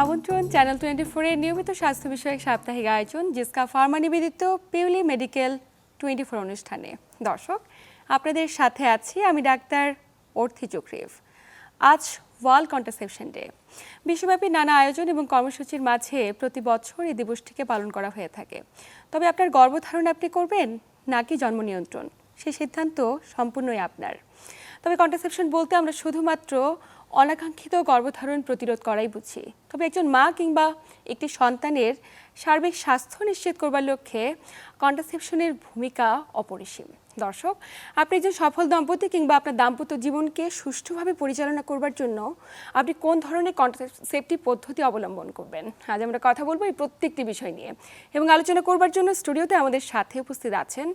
আমন্ত্রণ channel twenty ফোরের নিয়মিত স্বাস্থ্য বিষয়ক সাপ্তাহিক আয়োজন জিসকা ফার্মা নিবেদিত পিউলি মেডিকেল টোয়েন্টি ফোর অনুষ্ঠানে। দর্শক, আপনাদের সাথে আছি আমি ডাক্তার অর্থি চক্রিফ। আজ ওয়ার্ল্ড কন্ট্রাসেপশন ডে। বিশ্বব্যাপী নানা আয়োজন এবং কর্মসূচির মাঝে প্রতি বছর এই দিবসটিকে পালন করা হয়ে থাকে। তবে আপনার গর্ভধারণ আপনি করবেন নাকি জন্ম নিয়ন্ত্রণ? সেই সিদ্ধান্ত সম্পূর্ণই আপনার। তবে কন্ট্রাসেপশন বলতে আমরা শুধুমাত্র অনাকাঙ্ক্ষিত গর্ভধারণ প্রতিরোধ করাই বুঝি। তবে একজন মা কিংবা একটি সন্তানের সার্বিক স্বাস্থ্য নিশ্চিত করবার লক্ষ্যে কন্ট্রাসেপশনের ভূমিকা অপরিসীম। দর্শক, আপনি একজন সফল দম্পতি কিংবা আপনার দাম্পত্য জীবনকে সুষ্ঠুভাবে পরিচালনা করবার জন্য আপনি কোন ধরনের কন্ট্রাসেপটিভ পদ্ধতি অবলম্বন করবেন? আজ আমরা কথা বলব এই প্রত্যেকটি বিষয় নিয়ে এবং আলোচনা করবার জন্য স্টুডিওতে আমাদের সাথে উপস্থিত আছেন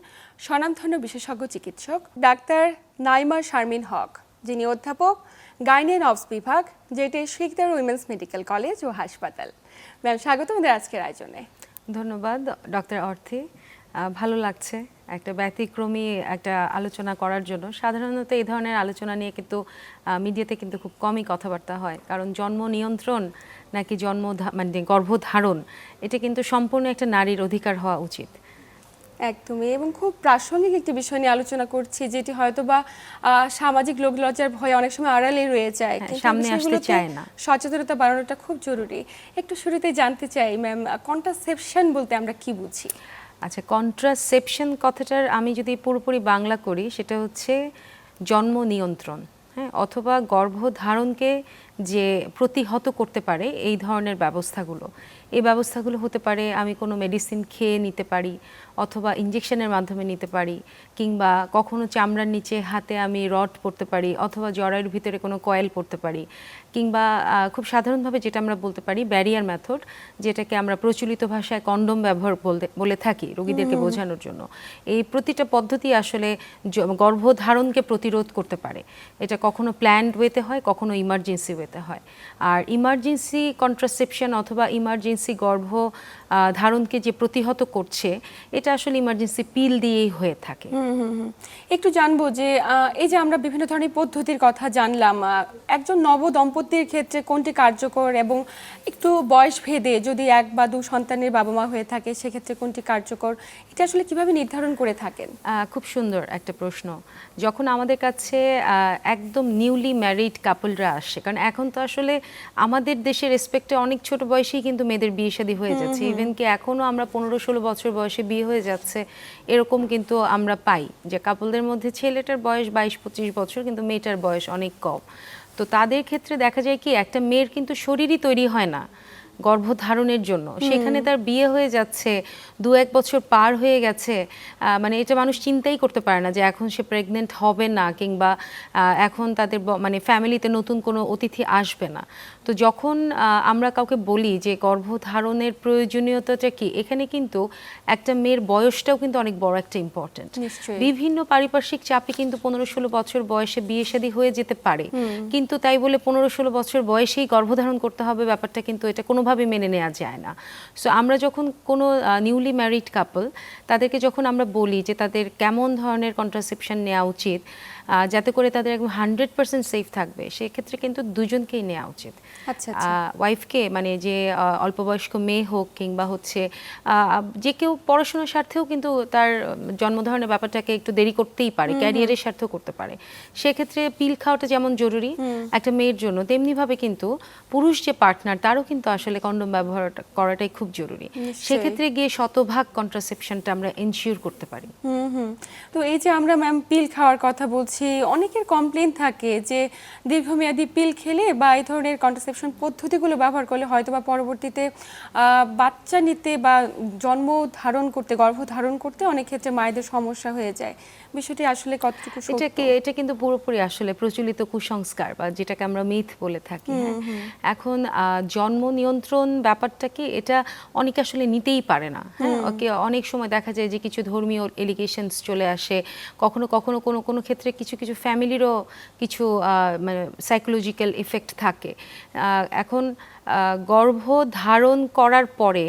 স্বনামধন্য বিশেষজ্ঞ চিকিৎসক ডাক্তার নাইমা শারমিন হক, যিনি অধ্যাপক গাইনেন অবস বিভাগ যেটি শিকদার উইমেন্স মেডিকেল কলেজ ও হাসপাতাল। ম্যাম স্বাগত আমাদের আজকের আয়োজনে। ধন্যবাদ, ডক্টর অর্থী। ভালো লাগছে একটা ব্যতিক্রমী একটা আলোচনা করার জন্য। সাধারণত এই ধরনের আলোচনা নিয়ে কিন্তু মিডিয়াতে কিন্তু খুব কমই কথাবার্তা হয়। কারণ জন্ম নিয়ন্ত্রণ নাকি জন্ম মানে গর্ভধারণ এটা কিন্তু সম্পূর্ণ একটা নারীর অধিকার হওয়া উচিত। একদমই এবং খুব প্রাসঙ্গিক একটি বিষয় নিয়ে আলোচনা করছি যেটি হয়তো বা সামাজিক লোক লজ্জার ভয়ে অনেক সময় আড়ালে রয়ে যায়। হ্যাঁ, সামনে আসতে চায় না। সচেতনতা বাড়ানোটা খুব জরুরি। একটু শুরুতে জানতে চাই ম্যাম কন্ট্রাসেপশন বলতে আমরা কি বুঝি? আচ্ছা কন্ট্রাসেপশন কথাটার আমি যদি পুরোপুরি বাংলা করি, সেটা হচ্ছে জন্ম নিয়ন্ত্রণ হ্যাঁ? অথবা গর্ভধারণকে যে প্রতিহত করতে পারে এই ধরনের ব্যবস্থাগুলো। এই ব্যবস্থাগুলো হতে পারে আমি কোনো মেডিসিন খেয়ে নিতে পারি অথবা ইঞ্জেকশনের মাধ্যমে নিতে পারি কিংবা কখনো চামড়ার নিচে হাতে আমি রড পরতে পারি অথবা জরায়ুর ভিতরে কোনো কয়েল পরতে পারি কিংবা খুব সাধারণভাবে যেটা আমরা বলতে পারি ব্যারিয়ার মেথড যেটাকে আমরা প্রচলিত ভাষায় কন্ডম ব্যবহার বলতে বলে থাকি রোগীদেরকে বোঝানোর জন্য। এই প্রতিটা পদ্ধতি আসলে গর্ভধারণকে প্রতিরোধ করতে পারে। এটা কখনো প্ল্যান্ড ওয়েতে হয় কখনো ইমার্জেন্সি ওয়েতে হয়। আর ইমার্জেন্সি কন্ট্রাসেপশন অথবা ইমার্জেন্সি গর্ভ আহ, ধারণকে যে প্রতিহত করছে এটা আসলে ইমার্জেন্সি পিল দিয়েই হয়ে থাকে। একটু জানব যে এই যে আমরা বিভিন্ন ধরনের পদ্ধতির কথা জানলাম একজন নব দম্পতির ক্ষেত্রে কোনটি কার্যকর এবং একটু বয়স ভেদে যদি এক বা দু সন্তানের বাবা মা হয়ে থাকে সেক্ষেত্রে কোনটি কার্যকর? এটা আসলে কীভাবে নির্ধারণ করে থাকেন? আহ, খুব সুন্দর একটা প্রশ্ন। যখন আমাদের কাছে একদম নিউলি ম্যারিড কাপলরা আসে কারণ এখন তো আসলে আমাদের দেশের রেসপেক্টে অনেক ছোট বয়সেই কিন্তু মেয়েদের বিয়ে শাদী হয়ে যাচ্ছে। ইভেন কি এখনও আমরা পনেরো ষোলো বছর বয়সে বিয়ে হয়ে যাচ্ছে এরকম কিন্তু আমরা পাই যে কাপলদের মধ্যে ছেলেটার বয়স বাইশ পঁচিশ বছর কিন্তু মেয়েটার বয়স অনেক কম। তো তাদের ক্ষেত্রে দেখা যায় কি একটা মেয়ের কিন্তু শরীরই তৈরি হয় না। গর্ভধারণের জন্য। সেখানে তার বিয়ে হয়ে যাচ্ছে দু এক বছর পার হয়ে গেছে। মানে এটা মানুষ চিন্তাই করতে পারে না যে এখন সে প্রেগনেন্ট হবে না কিংবা এখন তাদের মানে ফ্যামিলিতে নতুন কোনো অতিথি আসবে না। তো যখন আমরা কাউকে বলি যে গর্ভধারণের প্রয়োজনীয়তাটা কি এখানে কিন্তু একটা মেয়ের বয়সটাও কিন্তু অনেক বড় একটা ইম্পর্টেন্ট বিভিন্ন পারিপার্শ্বিক চাপে কিন্তু পনেরো ষোলো বছর বয়সে বিয়ে শাদী হয়ে যেতে পারে। কিন্তু তাই বলে পনেরো ষোলো বছর বয়সেই গর্ভধারণ করতে হবে ব্যাপারটা কিন্তু এটা কোনোভাবে মেনে নেওয়া যায় না। সো আমরা যখন কোনো নিউলি ম্যারিড কাপল তাদেরকে যখন আমরা বলি যে তাদের কেমন ধরনের কন্ট্রাসেপশন নেওয়া উচিত যাতে করে তাদের একদম হান্ড্রেড পার্সেন্ট সেফ থাকবে। সেক্ষেত্রে কিন্তু দুজনকেই নেওয়া উচিত। আচ্ছা, আচ্ছা। ওয়াইফকে মানে যে আহ, অল্পবয়স্ক মেয়ে হোক কিংবা হচ্ছে যে কেউ পড়াশোনার স্বার্থেও কিন্তু তার জন্মধারণের ব্যাপারটাকে একটু দেরি করতেই পারে ক্যারিয়ারের স্বার্থেও করতে পারে। সেক্ষেত্রে পিল খাওয়াটা যেমন জরুরি একটা মেয়ের জন্য তেমনিভাবে কিন্তু পুরুষ যে পার্টনার তারও কিন্তু আসলে কন্ডম ব্যবহার করাটাই খুব জরুরি। সেক্ষেত্রে গিয়ে শতভাগ কন্ট্রাসেপশনটা আমরা এনশিওর করতে পারি। হুম হুম। তো এই যে আমরা ম্যাম পিল খাওয়ার কথা বলছি অনেকের কমপ্লেন থাকে যে দীর্ঘমেয়াদী পিল খেলে বা এই ধরনের কন্ট্রাসেপশন পদ্ধতিগুলো ব্যবহার করলে হয়তো বা পরবর্তীতে বাচ্চা নিতে বা জন্ম ধারণ করতে গর্ভ ধারণ করতে অনেক ক্ষেত্রে মায়েদের সমস্যা হয়ে যায়। বিষয়টি আসলে কতটুকু? এটাকে এটা কিন্তু পুরোপুরি আসলে প্রচলিত কুসংস্কার বা যেটাকে আমরা মিথ বলে থাকি হ্যাঁ। এখন জন্ম নিয়ন্ত্রণ ব্যাপারটা কি? এটা অনেকে আসলে নিতেই পারে না হ্যাঁ? ওকে অনেক সময় দেখা যায় যে কিছু ধর্মীয় এলিগেশনস চলে আসে। কখনো কখনো কোনো কোনো ক্ষেত্রে কিছু কিছু ফ্যামিলিরও কিছু মানে সাইকোলজিক্যাল ইফেক্ট থাকে। এখন আহ, গর্ভধারণ করার পরে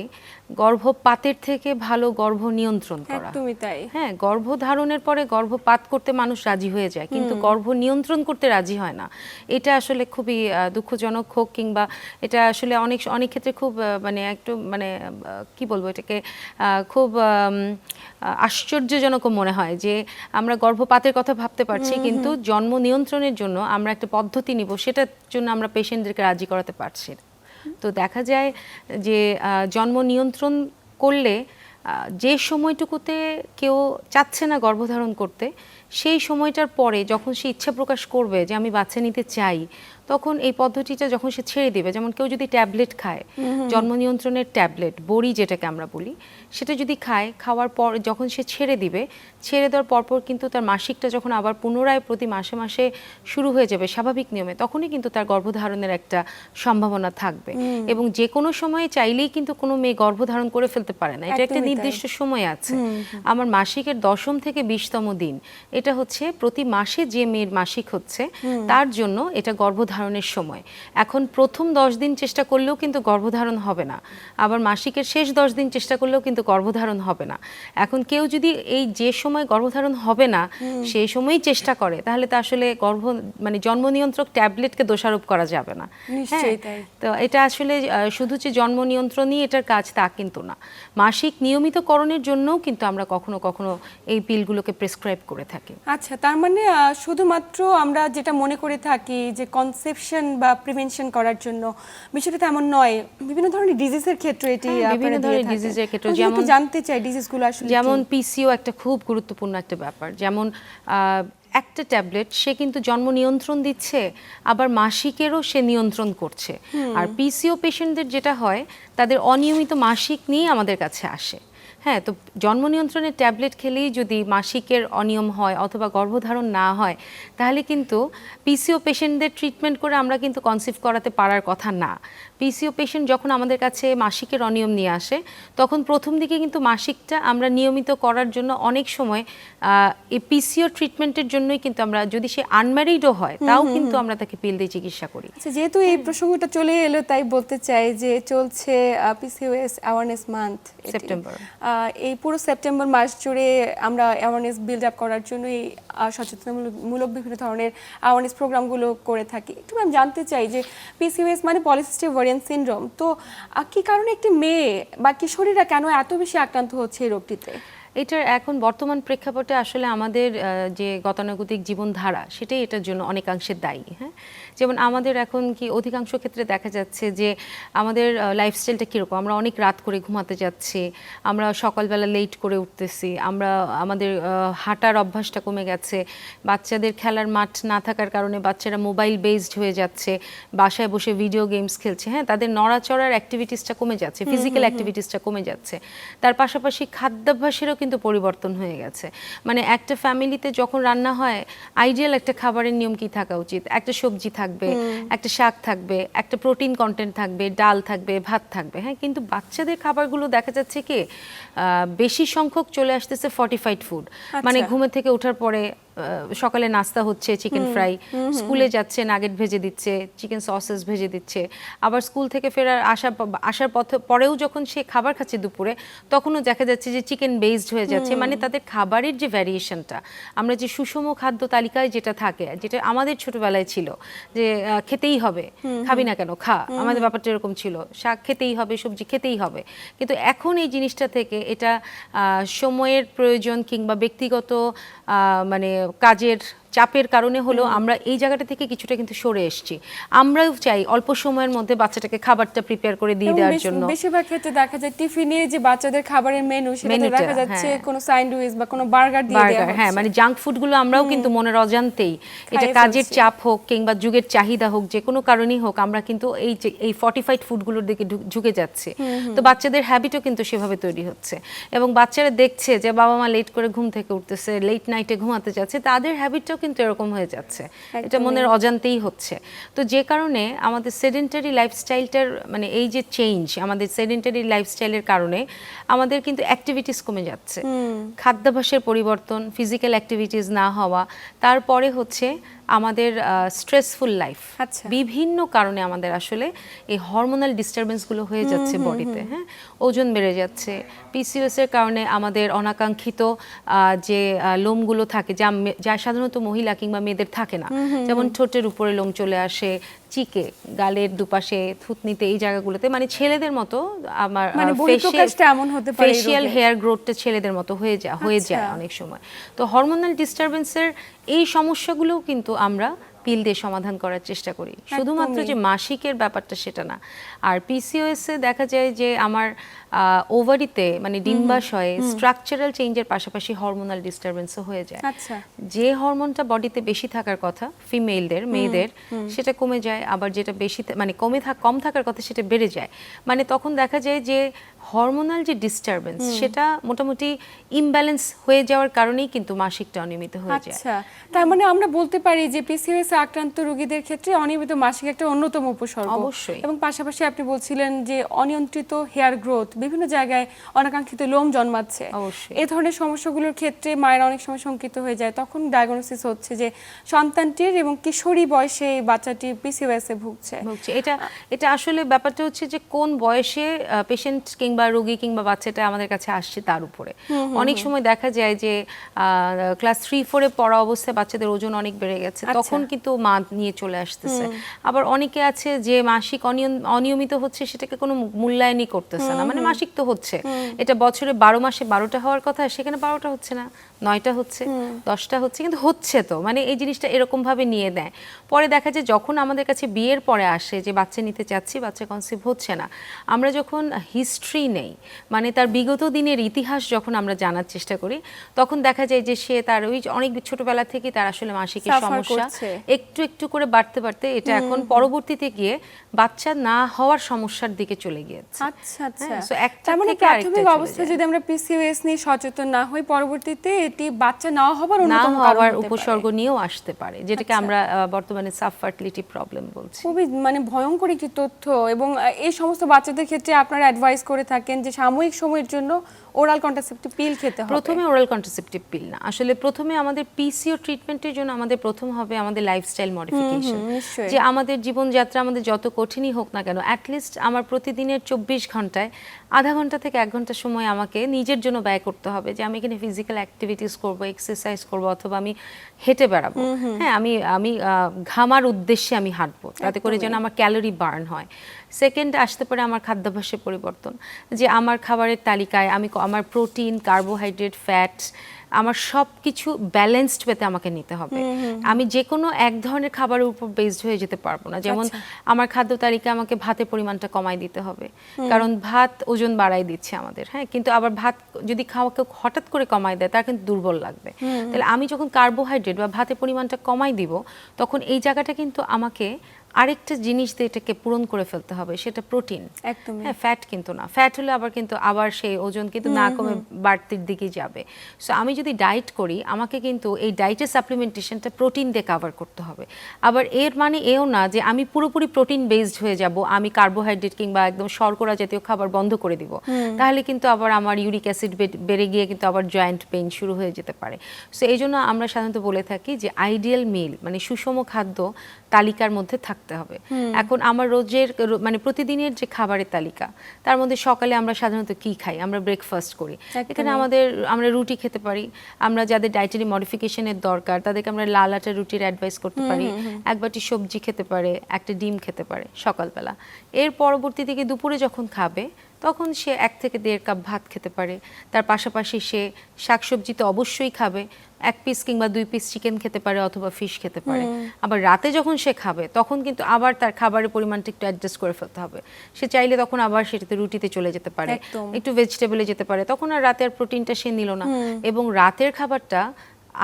গর্ভপাতের থেকে ভালো গর্ভ নিয়ন্ত্রণ করা। একদমই তাই। হ্যাঁ গর্ভ ধারণের পরে গর্ভপাত করতে মানুষ রাজি হয়ে যায় কিন্তু গর্ভ নিয়ন্ত্রণ করতে রাজি হয় না। এটা আসলে খুবই দুঃখজনক হোক কিংবা এটা আসলে অনেক অনেক ক্ষেত্রে খুব মানে একটু মানে কি বলব এটাকে আহ, খুব আশ্চর্যজনকও মনে হয় যে আমরা গর্ভপাতের কথা ভাবতে পারছি কিন্তু জন্ম নিয়ন্ত্রণের জন্য আমরা একটা পদ্ধতি নিব সেটার জন্য আমরা পেশেন্টদেরকে রাজি করাতে পারছি না। তো দেখা যায় যে জন্ম নিয়ন্ত্রণ করলে যে সময়টুকুতে কেউ চাচ্ছে না গর্ভধারণ করতে সেই সময়টার পরে যখন সে ইচ্ছা প্রকাশ করবে যে আমি বাচ্চা নিতে চাই তখন এই পদ্ধতিটা যখন সে ছেড়ে দেবে যেমন কেউ যদি ট্যাবলেট খায় জন্ম নিয়ন্ত্রণের ট্যাবলেট বড়ি যেটাকে আমরা বলি সেটা যদি খায় খাওয়ার পর যখন সে ছেড়ে দিবে ছেড়ে দেওয়ার পরপর কিন্তু তার মাসিকটা যখন আবার পুনরায় প্রতি মাসে মাসে শুরু হয়ে যাবে স্বাভাবিক নিয়মে তখনই কিন্তু তার গর্ভধারণের একটা সম্ভাবনা থাকবে। এবং যে কোনো সময়ে চাইলেই কিন্তু কোনো মেয়ে গর্ভধারণ করে ফেলতে পারে না। এটা একটা নির্দিষ্ট সময় আছে। আমার মাসিকের দশম থেকে বিশতম দিন এটা হচ্ছে প্রতি মাসে যে মেয়ের মাসিক হচ্ছে তার জন্য এটা গর্ভধারণের সময়। এখন প্রথম দশ দিন চেষ্টা করলেও কিন্তু গর্ভধারণ হবে না। আবার মাসিকের শেষ দশ দিন চেষ্টা করলেও কিন্তু গর্ভধারণ হবে না। এখন কেউ যদি এই যে সময় গর্ভধারণ হবে না সেই সময়ই চেষ্টা করে। তাহলে তো আসলে গর্ভ মানে জন্ম নিয়ন্ত্রক ট্যাবলেটকে দোষারোপ করা যাবে না। তাই। তো এটা আসলে শুধু যে জন্ম নিয়ন্ত্রণই এটার কাজ তা কিন্তু না। মাসিক নিয়মিতকরণের জন্যও কিন্তু আমরা কখনো কখনো এই পিলগুলোকে প্রেসক্রাইব করে থাকি। আচ্ছা তার মানে শুধুমাত্র আমরা যেটা মনে করে থাকি যে কনসেপশন বা প্রিভেনশন করার জন্য বিষয়টা তেমন নয়। বিভিন্ন ধরনের ডিজিজের ক্ষেত্রে এটি হ্যাঁ, বিভিন্ন ধরনের এর ক্ষেত্রে যেমন- জানতে চাই ডিজিজগুলো আসলে যেমন পিসিও একটা খুব গুরুত্বপূর্ণ একটা ব্যাপার। যেমন একটা ট্যাবলেট সে কিন্তু জন্ম নিয়ন্ত্রণ দিচ্ছে আবার মাসিকেরও সে নিয়ন্ত্রণ করছে। আর পিসিও পেশেন্টদের যেটা হয় তাদের অনিয়মিত মাসিক নিয়ে আমাদের কাছে আসে। হ্যাঁ তো জন্ম নিয়ন্ত্রণের ট্যাবলেট খেলেই যদি মাসিকের অনিয়ম হয় অথবা গর্ভধারণ না হয়, তাহলে কিন্তু পিসিও পেশেন্টদের ট্রিটমেন্ট করে আমরা কিন্তু কনসিভ করাতে পারার কথা না। পিসিও পেশেন্ট যখন আমাদের কাছে মাসিকের অনিয়ম নিয়ে আসে তখন প্রথম দিকে কিন্তু মাসিকটা আমরা নিয়মিত করার জন্য অনেক সময় এই পিসিও ট্রিটমেন্টের জন্যই কিন্তু আমরা যদি সে আনম্যারিডও হয় তাও কিন্তু আমরা তাকে পিল দিয়ে চিকিৎসা করি। আচ্ছা যেহেতু এই প্রসঙ্গটা চলে এলো তাই বলতে চাই যে চলছে পিসিওএস অ্যাওয়ারনেস মান্থ সেপ্টেম্বর। এই পুরো সেপ্টেম্বর মাস জুড়ে আমরা অ্যাওয়ারনেস বিল্ড আপ করার জন্য এই সচেতনমূলক বিভিন্ন ধরনের অ্যাওয়ারনেস প্রোগ্রামগুলো করে থাকি। একটু আমি জানতে চাই যে পিসিওএস মানে পলিসিস্টিক ওভারিয়ান সিনড্রোম তো কি কারণে একটি মেয়ে বা কিশোরীরা কেন এত বেশি আক্রান্ত হচ্ছে এই রোগটিতে? এটার এখন বর্তমান প্রেক্ষাপটে আসলে আমাদের যে গতানুগতিক জীবনধারা, সেটাই এটার জন্য অনেকাংশে দায়ী হ্যাঁ? যেমন আমাদের এখন কি অধিকাংশ ক্ষেত্রে দেখা যাচ্ছে যে আমাদের লাইফস্টাইলটা কীরকম? আমরা অনেক রাত করে ঘুমাতে যাচ্ছি আমরা সকালবেলা লেট করে উঠতেছি আমরা আমাদের হাঁটার অভ্যাসটা কমে গেছে বাচ্চাদের খেলার মাঠ না থাকার কারণে বাচ্চারা মোবাইল বেসড হয়ে যাচ্ছে বাসায় বসে ভিডিও গেমস খেলছে হ্যাঁ তাদের নড়াচড়ার অ্যাক্টিভিটিসটা কমে যাচ্ছে ফিজিক্যাল অ্যাক্টিভিটিসটা কমে যাচ্ছে। তার পাশাপাশি খাদ্যাভ্যাসেরও কিন্তু পরিবর্তন হয়ে গেছে। মানে একটা ফ্যামিলিতে যখন রান্না হয় আইডিয়াল একটা খাবারের নিয়ম কি থাকা উচিত? একটা সবজি থাকবে একটা শাক থাকবে একটা প্রোটিন কন্টেন্ট থাকবে ডাল থাকবে ভাত থাকবে। হ্যাঁ কিন্তু বাচ্চাদের খাবারগুলো দেখা যাচ্ছে কি আহ, বেশি সংখ্যক চলে আসতেছে ফর্টিফাইড ফুড মানে আচ্ছা। ঘুমে থেকে ওঠার পরে সকালে নাস্তা হচ্ছে চিকেন ফ্রাই স্কুলে যাচ্ছে নাগেট ভেজে দিচ্ছে চিকেন সসেস ভেজে দিচ্ছে। আবার স্কুল থেকে ফেরার আসা আসার পথে পরেও যখন সে খাবার খাচ্ছে দুপুরে তখনও দেখা যাচ্ছে যে চিকেন বেসড হয়ে যাচ্ছে। মানে তাদের খাবারের যে ভ্যারিয়েশনটা আমরা যে সুষম খাদ্য তালিকায় যেটা থাকে যেটা আমাদের ছোটবেলায় ছিল যে খেতেই হবে খাবি না কেন খা। আমাদের ব্যাপারটা এরকম ছিল শাক খেতেই হবে সবজি খেতেই হবে। কিন্তু এখন এই জিনিসটা থেকে এটা সময়ের প্রয়োজন কিংবা ব্যক্তিগত মানে কাজের চাপের কারণে হলো আমরা এই জায়গাটা থেকে কিছুটা কিন্তু সরে এসেছি। আমরাও চাই অল্প সময়ের মধ্যে বাচ্চাটাকে খাবারটা প্রিপেয়ার করে দিয়ে দেওয়ার জন্য। বেশিরভাগ ক্ষেত্রে দেখা যায় টিফিনে যে বাচ্চাদের খাবারের মেনু মেনুটা, দেখা যাচ্ছে হ্যাঁ। কোনো স্যান্ডউইচ বা কোনো বার্গার দিয়ে দেওয়া হ্যাঁ মানে জাঙ্ক ফুডগুলো আমরাও কিন্তু মনের অজান্তেই। এটা কাজের চাপ হোক কিংবা যুগের চাহিদা হোক যে কোনো কারণেই হোক আমরা কিন্তু এই যে এই ফর্টিফাইড ফুডগুলোর দিকে ঝুঁকে যাচ্ছি। তো বাচ্চাদের হ্যাবিটও কিন্তু সেভাবে তৈরি হচ্ছে। এবং বাচ্চারা দেখছে যে বাবা মা লেট করে ঘুম থেকে উঠতেছে লেট নাইটে ঘুমাতে যাচ্ছে তাদের হ্যাবিটটাও কিন্তু এরকম হয়ে যাচ্ছে। এটা মনের অজান্তেই হচ্ছে। তো যে কারণে আমাদের সেডেন্টারি লাইফস্টাইলটার মানে এই যে চেঞ্জ আমাদের সেডেন্টারি লাইফস্টাইলের কারণে আমাদের কিন্তু অ্যাক্টিভিটিস কমে যাচ্ছে। খাদ্যাভ্যাসের পরিবর্তন ফিজিক্যাল অ্যাক্টিভিটিস না হওয়া তারপরে হচ্ছে আমাদের স্ট্রেসফুল লাইফ আচ্ছা। বিভিন্ন কারণে আমাদের আসলে এই হরমোনাল ডিস্টারবেন্সগুলো হয়ে যাচ্ছে বডিতে হ্যাঁ? ওজন বেড়ে যাচ্ছে। পিসিওএস এর কারণে আমাদের অনাকাঙ্ক্ষিত আহ, যে লোমগুলো থাকে যা যা সাধারণত মহিলা কিংবা মেয়েদের থাকে না। যেমন ঠোঁটের উপরে লোম চলে আসে চিকে গালের দুপাশে থুতনিতে এই জায়গাগুলোতে মানে ছেলেদের মতো আমার মানে এমন হতে পারে ফেশিয়াল হেয়ার গ্রোথটা ছেলেদের মতো হয়ে যায় হয়ে যায় আচ্ছা। অনেক সময়। তো হরমোনাল ডিস্টারবেন্সের এই সমস্যাগুলোও কিন্তু আমরা পিল দিয়ে সমাধান করার চেষ্টা করি। শুধুমাত্র যে মাসিকের ব্যাপারটা সেটা না। আর পিসিওএসে এ দেখা যায় যে আমার ওভারিতে মানে ডিম্বাশয়ে স্ট্রাকচারাল চেঞ্জের পাশাপাশি হরমোনাল ডিস্টারবেন্সও হয়ে যায়। আচ্ছা। যে হরমোনটা বডিতে বেশি থাকার কথা ফিমেলদের মেয়েদের সেটা কমে যায় আবার যেটা বেশি মানে কমে থাক কম থাকার কথা সেটা বেড়ে যায়। মানে তখন দেখা যায় যে হরমোনাল যে ডিস্টারবেন্স সেটা মোটামুটি ইমব্যালেন্স হয়ে যাওয়ার কারণেই কিন্তু মাসিকটা অনিয়মিত হয়ে যায়। আচ্ছা। তার মানে আমরা বলতে পারি যে পিসিওএস আক্রান্ত রোগীদের ক্ষেত্রে অনিয়মিত মাসিক একটা অন্যতম উপসর্গ। অবশ্যই। এবং পাশাপাশি আপনি বলছিলেন যে অনিয়ন্ত্রিত হেয়ার গ্রোথ বিভিন্ন জায়গায় অনাকাঙ্ক্ষিত লোম জন্মাচ্ছে। এই ধরনের সমস্যাগুলোর ক্ষেত্রে মায়েরা অনেক সময় শঙ্কিত হয়ে যায়। তখন ডায়াগনোসিস হচ্ছে যে সন্তানটির এবং কিশোরী বয়সে বাচ্চাটি পিসিওএস এ ভুগছে। ভুগছে। এটা এটা আসলে ব্যাপারটা হচ্ছে যে কোন বয়সে পেশেন্ট কিংবা রোগী কিংবা বাচ্চাটা আমাদের কাছে আসছে তার উপরে। অনেক সময় দেখা যায় যে ক্লাস থ্রি ফোরে পড়া অবস্থায় বাচ্চাদের ওজন অনেক বেড়ে গেছে। আচ্ছা। তখন কিন্তু মা নিয়ে চলে আসতেছে। আবার অনেকে আছে যে মাসিক অনিয়ম- অনিয়মিত হচ্ছে সেটাকে কোনো মূল্যায়নই করতেছে না। মানে মাসিক তো হচ্ছে। এটা বছরে বারো মাসে বারোটা হওয়ার কথা সেখানে বারোটা হচ্ছে না। নয়টা হচ্ছে দশটা হচ্ছে কিন্তু হচ্ছে তো। মানে এই জিনিসটা এরকম ভাবে নিয়ে। দেয় পরে দেখা যায় যখন আমাদের কাছে বিয়ের পরে আসে যে বাচ্চা নিতে চাচ্ছি বাচ্চা কনসিভ হচ্ছে না আমরা যখন হিস্ট্রি নেই মানে তার বিগত দিনের ইতিহাস যখন আমরা জানার চেষ্টা করি তখন দেখা যায় যে সে তার ওই অনেক ছোটবেলা থেকে তার আসলে মাসিকের সমস্যা। একটু একটু করে বাড়তে বাড়তে এটা এখন পরবর্তীতে গিয়ে বাচ্চা না হওয়ার সমস্যার দিকে চলে গিয়েছে। আচ্ছা আচ্ছা। হ্যাঁ, একটা মানে প্রাথমিক চলে যদি আমরা পিসিওএস নিয়ে সচেতন না হই পরবর্তীতে এটি বাচ্চা না হবার অন্যতম কারণ হওয়ার উপসর্গ নিয়েও আসতে পারে যেটাকে আচ্ছা। আমরা বর্তমানে সাবফার্টিলিটি প্রবলেম বলছি খুবই মানে ভয়ঙ্কর একটি তথ্য এবং এই সমস্ত বাচ্চাদের ক্ষেত্রে আপনারা অ্যাডভাইস করে থাকেন যে সাময়িক সময়ের জন্য ওরাল কন্ট্রাসেপ্টিভ পিল খেতে হবে। প্রথমে ওরাল কন্ট্রাসেপটিভ পিল না। আসলে প্রথমে আমাদের পিসিও ট্রিটমেন্টের জন্য আমাদের প্রথম হবে আমাদের লাইফস্টাইল মডিফিকেশন যে আমাদের জীবনযাত্রা আমাদের যত কঠিনই হোক না কেন অ্যাটলিস্ট আমার প্রতিদিনের চব্বিশ ঘন্টায় আধা ঘণ্টা থেকে এক ঘণ্টা সময় আমাকে নিজের জন্য ব্যয় করতে হবে যে আমি এখানে ফিজিক্যাল অ্যাক্টিভিটিস করব এক্সারসাইজ করব অথবা আমি হেঁটে বেড়াবো। হ্যাঁ আমি আমি ঘামার উদ্দেশ্যে আমি হাঁটবো। তাতে করে যেন আমার ক্যালোরি বার্ন হয়। সেকেন্ড আসতে পারে আমার খাদ্যাভ্যাসের পরিবর্তন। যে আমার খাবারের তালিকায় আমি আমার প্রোটিন কার্বোহাইড্রেট ফ্যাট আমার সব কিছু ব্যালেন্সড পেতে আমাকে নিতে হবে। আমি যে কোনো এক ধরনের খাবারের উপর বেসড হয়ে যেতে পারব না। যেমন আমার খাদ্য তালিকা আমাকে ভাতের পরিমাণটা কমাই দিতে হবে। কারণ ভাত ওজন বাড়াই দিচ্ছে আমাদের হ্যাঁ? কিন্তু আবার ভাত যদি খাওয়া কেউ হঠাৎ করে কমাই দেয় তার কিন্তু দুর্বল লাগবে। তাহলে আমি যখন কার্বোহাইড্রেট বা ভাতের পরিমাণটা কমাই দিব তখন এই জায়গাটা কিন্তু আমাকে আরেকটা জিনিস দিয়ে এটাকে পূরণ করে ফেলতে হবে সেটা প্রোটিন। একদম হ্যাঁ ফ্যাট কিন্তু না। ফ্যাট হলে আবার কিন্তু আবার সেই ওজন কিন্তু না কমে বাড়তির দিকে যাবে। সো আমি যদি ডায়েট করি আমাকে কিন্তু এই ডায়েটের সাপ্লিমেন্টেশনটা প্রোটিন দিয়ে কাভার করতে হবে। আবার এর মানে এও না যে আমি পুরোপুরি প্রোটিন বেসড হয়ে যাব আমি কার্বোহাইড্রেট কিংবা একদম শর্করা জাতীয় খাবার বন্ধ করে দিব। তাহলে কিন্তু আবার আমার ইউরিক অ্যাসিড বেড়ে গিয়ে কিন্তু আবার জয়েন্ট পেইন শুরু হয়ে যেতে পারে। সো এই জন্য আমরা সাধারণত বলে থাকি যে আইডিয়াল মিল মানে সুষম খাদ্য তালিকার মধ্যে থাকতে হবে। এখন আমার রোজের মানে প্রতিদিনের যে খাবারের তালিকা তার মধ্যে সকালে আমরা সাধারণত কি খাই? আমরা ব্রেকফাস্ট করি। এখানে আমাদের আমরা রুটি খেতে পারি আমরা যাদের ডায়েটারি মডিফিকেশনের দরকার তাদেরকে আমরা লাল আটা রুটির অ্যাডভাইস করতে পারি। এক বাটি সবজি খেতে পারে একটা ডিম খেতে পারে সকালবেলা। এর পরবর্তী থেকে দুপুরে যখন খাবে তখন সে এক থেকে দেড় কাপ ভাত খেতে পারে। তার পাশাপাশি সে শাকসবজি তো অবশ্যই খাবে। এক পিস কিংবা দুই পিস চিকেন খেতে পারে অথবা ফিশ খেতে পারে। আবার রাতে যখন সে খাবে তখন কিন্তু আবার তার খাবারের পরিমাণটা একটু অ্যাডজাস্ট করে ফেলতে হবে। সে চাইলে তখন আবার সেটাতে রুটিতে চলে যেতে পারে। একটু ভেজিটেবলে যেতে পারে। তখন আর রাতে আর প্রোটিনটা সে নিল না। এবং রাতের খাবারটা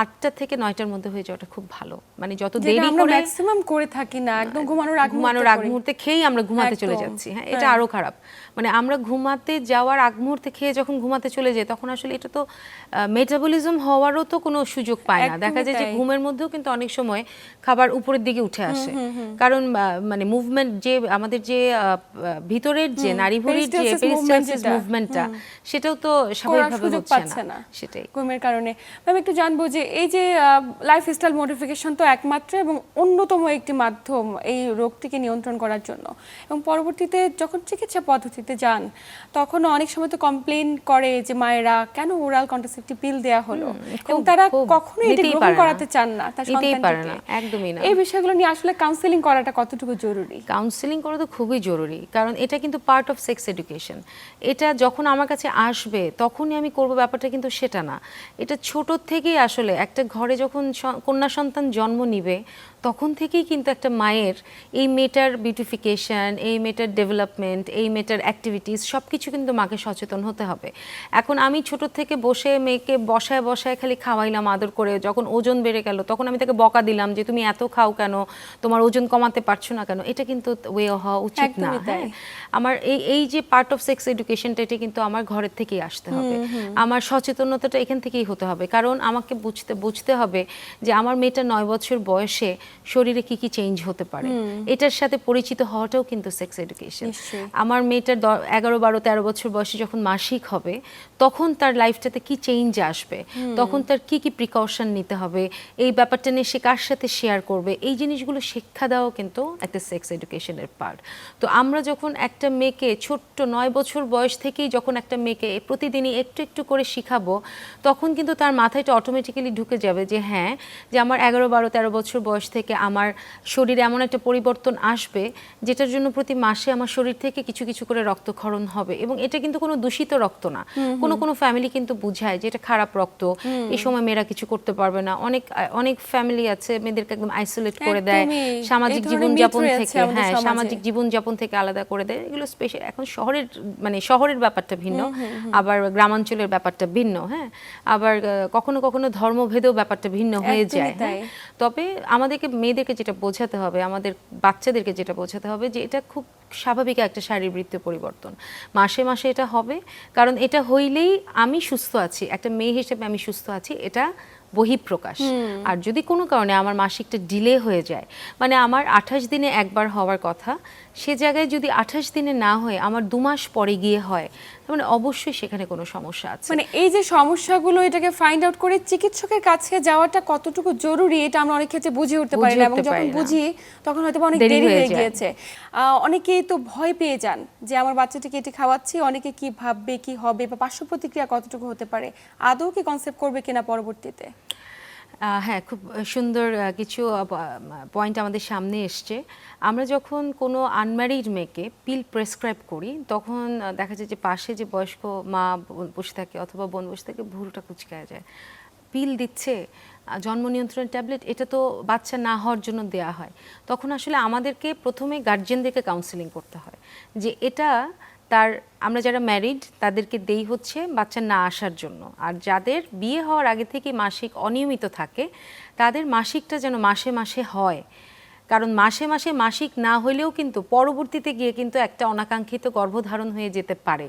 আটটা থেকে নয়টার মধ্যে হয়ে যাওয়াটা খুব ভালো। মানে যত দেরি আমরা করে ম্যাক্সিমাম করে থাকি না। একদম ঘুমানোর আগ ঘুমানোর আগ মুহূর্তে খেয়েই আমরা ঘুমাতে চলে যাচ্ছি। হ্যাঁ এটা হ্যাঁ। আরও খারাপ। মানে আমরা ঘুমাতে যাওয়ার আগ মুহূর্তে খেয়ে যখন ঘুমাতে চলে যাই তখন আসলে এটা তো মেটাবলিজম হওয়ারও তো কোনো সুযোগ পায় না। দেখা যায় যে ঘুমের মধ্যেও কিন্তু অনেক সময় খাবার উপরের দিকে উঠে আসে। কারণ মানে মুভমেন্ট যে আমাদের যে ভিতরের যে নারীভুরির যে পেরিস্টালসিস মুভমেন্টটা সেটাও তো স্বাভাবিকভাবে সুযোগ হচ্ছে পাচ্ছে না সেটাই। ঘুমের কারণে। আমি একটু জানব যে এই যে লাইফস্টাইল মডিফিকেশন তো একমাত্র এবং অন্যতম একটি মাধ্যম এই রোগটিকে নিয়ন্ত্রণ করার জন্য। এবং পরবর্তীতে যখন চিকিৎসা পদ্ধতিতে যান তখন অনেক সময় তো কমপ্লেন করে যে মায়েরা কেন ওরাল কন্ট্রাসেপ্টিভ পিল দেয়া হলো? এবং তারা খুব কখনোই এটা গ্রহণ করাতে চান না তার নিতেই পারে না, সন্তানকে একদমই না। এই বিষয়গুলো নিয়ে আসলে কাউন্সেলিং করাটা কতটুকু জরুরি? কাউন্সেলিং করা তো খুবই জরুরি কারণ এটা কিন্তু পার্ট অফ সেক্স এডুকেশন এটা যখন আমার কাছে আসবে তখনই আমি করব ব্যাপারটা কিন্তু সেটা না। এটা ছোট থেকেই আসলে একটা ঘরে যখন কন্যা সন্তান জন্ম নিবে তখন থেকেই কিন্তু একটা মায়ের এই মেয়েটার বিউটিফিকেশন এই মেয়েটার ডেভেলপমেন্ট এই মেয়েটার অ্যাক্টিভিটিস সব কিছু কিন্তু মাকে সচেতন হতে হবে। এখন আমি ছোট থেকে বসে মেয়েকে বসায় বসায় খালি খাওয়াইলাম আদর করে যখন ওজন বেড়ে গেল তখন আমি তাকে বকা দিলাম যে তুমি এত খাও কেন? তোমার ওজন কমাতে পারছ না কেন? এটা কিন্তু ওয়ে হওয়া উচিত না। হ্যাঁ? আমার এই এই যে পার্ট অফ সেক্স এডুকেশনটা এটা কিন্তু আমার ঘরের থেকেই আসতে হবে। আমার সচেতনতাটা এখান থেকেই হতে হবে। কারণ আমাকে বুঝতে বুঝতে হবে যে আমার মেয়েটা নয় বছর বয়সে শরীরে কি কি চেঞ্জ হতে পারে। এটার সাথে পরিচিত হওয়াটাও কিন্তু সেক্স এডুকেশন আমার মেয়েটার এগারো বারো তেরো বছর বয়সে যখন মাসিক হবে তখন তার লাইফটাতে কি চেঞ্জ আসবে? তখন তার কি কি প্রিকশন নিতে হবে? এই ব্যাপারটা নিয়ে সে কার সাথে শেয়ার করবে? এই জিনিসগুলো শিক্ষা দেওয়াও কিন্তু একটা সেক্স এডুকেশনের পার্ট তো আমরা যখন একটা মেয়েকে ছোট্ট নয় বছর বয়স থেকেই যখন একটা মেয়েকে প্রতিদিনই একটু একটু করে শিখাবো তখন কিন্তু তার মাথায় এটা অটোমেটিক্যালি ঢুকে যাবে যে হ্যাঁ যে আমার এগারো বারো তেরো বছর বয়স থেকে আমার শরীরে এমন একটা পরিবর্তন আসবে যেটার জন্য প্রতি মাসে আমার শরীর থেকে কিছু কিছু করে রক্তক্ষরণ হবে। এবং এটা কিন্তু কোনো দূষিত রক্ত না। কোনো কোনো ফ্যামিলি কিন্তু বুঝায় যে এটা খারাপ রক্ত। এই সময় মেয়েরা কিছু করতে পারবে না। অনেক অনেক ফ্যামিলি আছে মেয়েদেরকে একদম আইসোলেট করে দেয়। সামাজিক জীবনযাপন থেকে হ্যাঁ সামাজিক জীবনযাপন থেকে আলাদা করে দেয়। এগুলো স্পেশাল এখন শহরের মানে শহরের ব্যাপারটা ভিন্ন। আবার গ্রামাঞ্চলের ব্যাপারটা ভিন্ন হ্যাঁ। আবার কখনো কখনো ধর্মভেদেও ব্যাপারটা ভিন্ন হয়ে যায় হ্যাঁ। তবে আমাদেরকে মেয়েদেরকে যেটা বোঝাতে হবে, আমাদের বাচ্চাদেরকে যেটা বোঝাতে হবে যে এটা খুব স্বাভাবিক একটা শারীরবৃত্তীয় পরিবর্তন। মাসে মাসে এটা হবে, কারণ এটা হইলেই আমি সুস্থ আছি, একটা মেয়ে হিসেবে আমি সুস্থ আছি, এটা বহিঃপ্রকাশ। আর যদি কোনো কারণে আমার মাসিকটা ডিলে হয়ে যায় মানে আমার আঠাশ দিনে একবার হওয়ার কথা সে জায়গায় যদি আঠাশ দিনে না হয়ে আমার দু মাস পরে গিয়ে হয় মানে অবশ্যই সেখানে কোনো সমস্যা আছে। মানে এই যে সমস্যাগুলো এটাকে ফাইন্ড আউট করে চিকিৎসকের কাছে যাওয়াটা কতটুকু জরুরি এটা আমরা অনেক ক্ষেত্রে বুঝে উঠতে পারি না। এবং যখন বুঝি তখন হয়তো অনেক দেরি হয়ে গিয়েছে। আহ, অনেকেই তো ভয় পেয়ে যান যে আমার বাচ্চাটাকে এটি খাওয়াচ্ছি অনেকে কি ভাববে কি হবে বা পার্শ্ব প্রতিক্রিয়া কতটুকু হতে পারে আদৌ কি কনসেপ্ট করবে কিনা পরবর্তীতে? হ্যাঁ খুব সুন্দর কিছু পয়েন্ট আমাদের সামনে এসছে। আমরা যখন কোনো আনম্যারিড মেয়েকে পিল প্রেসক্রাইব করি, তখন দেখা যায় যে পাশে যে বয়স্ক মা বসে থাকে অথবা বোন বসে থাকে, ভুলটা কুচকায় যায়। পিল দিচ্ছে জন্ম নিয়ন্ত্রণ ট্যাবলেট, এটা তো বাচ্চা না হওয়ার জন্য দেয়া হয়। তখন আসলে আমাদেরকে প্রথমে গার্জেনদেরকে কাউন্সিলিং করতে হয়। যে এটা তার, আমরা যারা ম্যারিড তাদেরকে দেই হচ্ছে বাচ্চা না আসার জন্য। আর যাদের বিয়ে হওয়ার আগে থেকে মাসিক অনিয়মিত থাকে, তাদের মাসিকটা যেন মাসে মাসে হয়। কারণ মাসে মাসে মাসিক না হলেও কিন্তু পরবর্তীতে গিয়ে কিন্তু একটা অনাকাঙ্ক্ষিত গর্ভধারণ হয়ে যেতে পারে।